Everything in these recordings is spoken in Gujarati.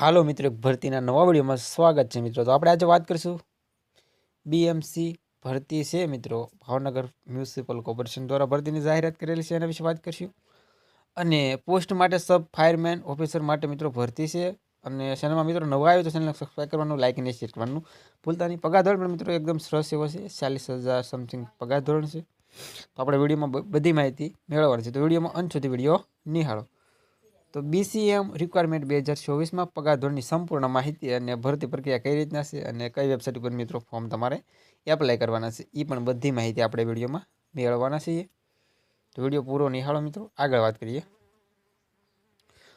હાલો મિત્રો ભરતીના નવા વિડીયોમાં સ્વાગત છે મિત્રો. તો આપણે આજે વાત કરીશું બીએમસી ભરતી છે મિત્રો. ભાવનગર મ્યુનિસિપલ કોર્પોરેશન દ્વારા ભરતીની જાહેરાત કરેલી છે એના વિશે વાત કરીશું. અને પોસ્ટ માટે સબ ફાયરમેન ઓફિસર માટે મિત્રો ભરતી છે. અને ચેનલમાં મિત્રો નવા આવ્યો તો ચેનલને સબસ્ક્રાઈબ કરવાનું લાઇક અને શેર કરવાનું. ભૂલતા નહીં પગાર ધોરણ પણ મિત્રો એકદમ સરસ એવો છે. ચાલીસ હજાર સમથિંગ પગાર ધોરણ છે. તો આપણે વિડીયોમાં બધી માહિતી મેળવવાની છે. તો વિડીયોમાં અંત સુધી વીડિયો નિહાળો. તો બીસીએમ રિક્વાયરમેન્ટ બે હજાર ચોવીસમાં પગાર ધોરણની સંપૂર્ણ માહિતી અને ભરતી પ્રક્રિયા કઈ રીતના છે અને કઈ વેબસાઇટ ઉપર મિત્રો ફોર્મ તમારે એપ્લાય કરવાના છે એ પણ બધી માહિતી આપણે વિડીયોમાં મેળવવાના છીએ. તો વીડિયો પૂરો નિહાળો મિત્રો, આગળ વાત કરીએ.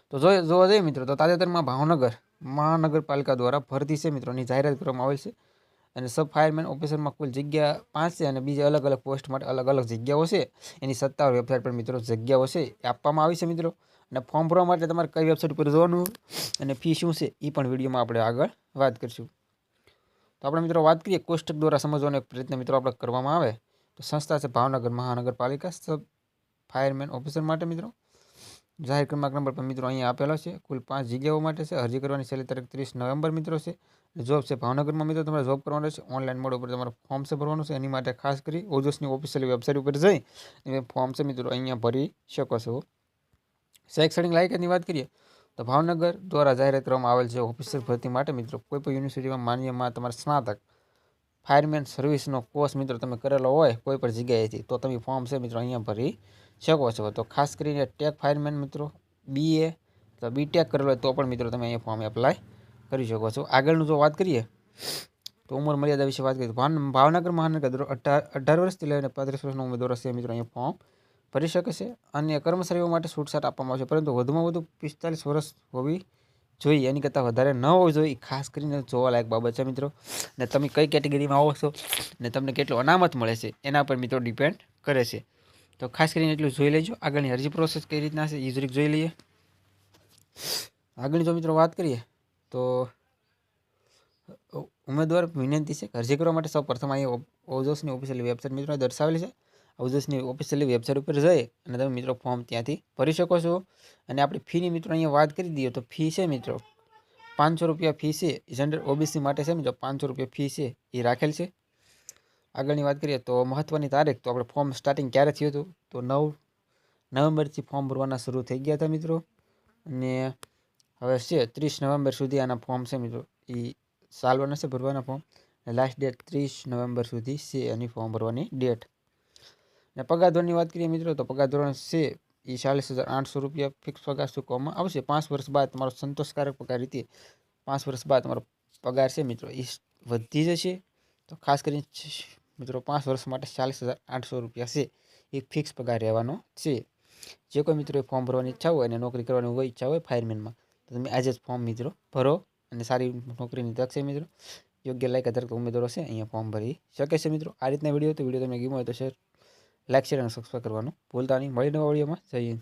તો જોવા જઈએ મિત્રો, તો તાજેતરમાં ભાવનગર મહાનગરપાલિકા દ્વારા ભરતી છે મિત્રોની જાહેરાત કરવામાં આવેલ છે. અને સબ ફાયરમેન ઓફિસરમાં કુલ જગ્યા પાંચ છે અને બીજી અલગ અલગ પોસ્ટ માટે અલગ અલગ જગ્યાઓ છે. એની સત્તાવાર વેબસાઇટ પર મિત્રો જગ્યાઓ છે એ આપવામાં આવી છે મિત્રો. અને ફોર્મ ભરવા માટે તમારે કઈ વેબસાઇટ પર જવાનું અને ફી શું છે એ પણ વિડીયોમાં આપણે આગળ વાત કરીશું. તો આપણે મિત્રો વાત કરીએ કોષ્ટક દ્વારા સમજવાનો એક પ્રયત્ન મિત્રો આપણે કરવામાં આવે. તો સંસ્થા છે ભાવનગર મહાનગરપાલિકા સબ ફાયરમેન ઓફિસર માટે મિત્રો. જાહેર ક્રમાંક નંબર પણ મિત્રો અહીંયા આપેલો છે. કુલ પાંચ જગ્યાઓ માટે છે. અરજી કરવાની છેલ્લી તારીખ ત્રીસ નવેમ્બર મિત્રો છે. જોબ છે ભાવનગરમાં મિત્રો તમારે જોબ કરવાનો છે ઓનલાઈન મોડ ઉપર તમારે ફોર્મ છે ભરવાનું છે. એની માટે ખાસ કરી ઓજસની ઓફિશિયલ વેબસાઇટ ઉપર જઈ તમે ફોર્મ છે મિત્રો અહીંયા ભરી શકો છો. શૈક્ષણિક લાયકાતની વાત કરીએ તો ભાવનગર દ્વારા જાહેરાત કરવામાં આવેલ છે ઓફિસર ભરતી માટે મિત્રો કોઈ પણ યુનિવર્સિટીમાં માન્યમાં તમારે સ્નાતક ફાયરમેન સર્વિસનો કોર્સ મિત્રો તમે કરેલો હોય કોઈ પણ જગ્યાએથી તો તમે ફોર્મ છે મિત્રો અહીંયા ભરી શકો છો. તો ખાસ કરીને ટેક ફાયરમેન મિત્રો બીએ તો બીટેક કરેલો તો પણ મિત્રો તમે અહીંયા ફોર્મ એપ્લાય કરી શકો છો. આગળનું જો વાત કરીએ, તો ઉંમર મર્યાદા વિશે વાત કરીએ ભાવનગર મહાનગર અઢાર અઢાર વર્ષથી લઈને પાંત્રીસ વર્ષનો ઉમેદવાર છે મિત્રો અહીંયા ફોર્મ ભરી શકે છે. અને કર્મચારીઓ માટે છૂટછાટ આપવામાં આવશે, પરંતુ વધુમાં વધુ પિસ્તાલીસ વર્ષ હોવી જોઈએ. એની કરતાં વધારે ન હોવી જોઈએ. ખાસ કરીને જોવાલાયક બાબત છે મિત્રો. ને તમે કઈ કેટેગરીમાં આવો છો ને તમને કેટલો અનામત મળે છે, એના પર મિત્રો ડિપેન્ડ કરે છે. તો ખાસ કરીને એટલું જોઈ લેજો. આગળની અરજી પ્રોસેસ કઈ રીતના છે એ જરીક જોઈ લઈએ. આગળની જો મિત્રો વાત કરીએ, તો ઉમેદવાર વિનંતી છે અરજી કરવા માટે સૌ પ્રથમ અહીંયા ઓઝોસની ઓફિશિયલ વેબસાઇટ મિત્રો દર્શાવેલી છે. ઓઝોસની ઓફિશિયલ વેબસાઇટ ઉપર જઈ અને તમે મિત્રો ફોર્મ ત્યાંથી ભરી શકો છો. અને આપણી ફીની મિત્રો અહીંયા વાત કરી દઈએ તો ફી છે મિત્રો પાંચસો રૂપિયા ફી છે. જનરલ ઓબીસી માટે છે મિત્રો પાંચસો રૂપિયા ફી છે. એ રાખેલ છે. આગળની વાત કરીએ તો મહત્ત્વની તારીખ, તો આપણે ફોર્મ સ્ટાર્ટિંગ ક્યારે થયું હતું? તો નવ નવેમ્બરથી ફોર્મ ભરવાના શરૂ થઈ ગયા હતા મિત્રો. અને હવે છે ત્રીસ નવેમ્બર સુધી આના ફોર્મ છે મિત્રો. એ ચાલવાના છે ભરવાના ફોર્મ લાસ્ટ ડેટ ત્રીસ નવેમ્બર સુધી છે એની ફોર્મ ભરવાની ડેટ અને પગાર ધોરણની વાત કરીએ મિત્રો, તો પગાર ધોરણ છે એ ચાલીસ હજાર આઠસો રૂપિયા ફિક્સ પગાર ચૂકવવામાં આવશે. પાંચ વર્ષ બાદ તમારો સંતોષકારક પગાર રીતે પાંચ વર્ષ બાદ તમારો પગાર છે મિત્રો, એ વધી જશે. તો ખાસ કરીને મિત્રો પાંચ વર્ષ માટે ચાલીસ હજાર આઠસો રૂપિયા છે. એ ફિક્સ પગાર રહેવાનો છે. જે કોઈ મિત્રો ફોર્મ ભરવાની ઈચ્છા હોય અને નોકરી કરવાની હોય ઈચ્છા હોય ફાયરમેનમાં તો તમે આજે જ ફોર્મ મિત્રો ભરો અને સારી નોકરીની તક છે મિત્રો. યોગ્ય લાયક અધારક ઉમેદવારો છે, અહીંયા ફોર્મ ભરી શકે છે મિત્રો. આ રીતના વીડિયો તો વીડિયો તમને ગમ્યો હોય તો શેર લાઈક શેર અને સબસ્ક્રાઈબ કરવાનું ભૂલતા નહીં. મળી નવા વિડીયોમાં હિન્દ.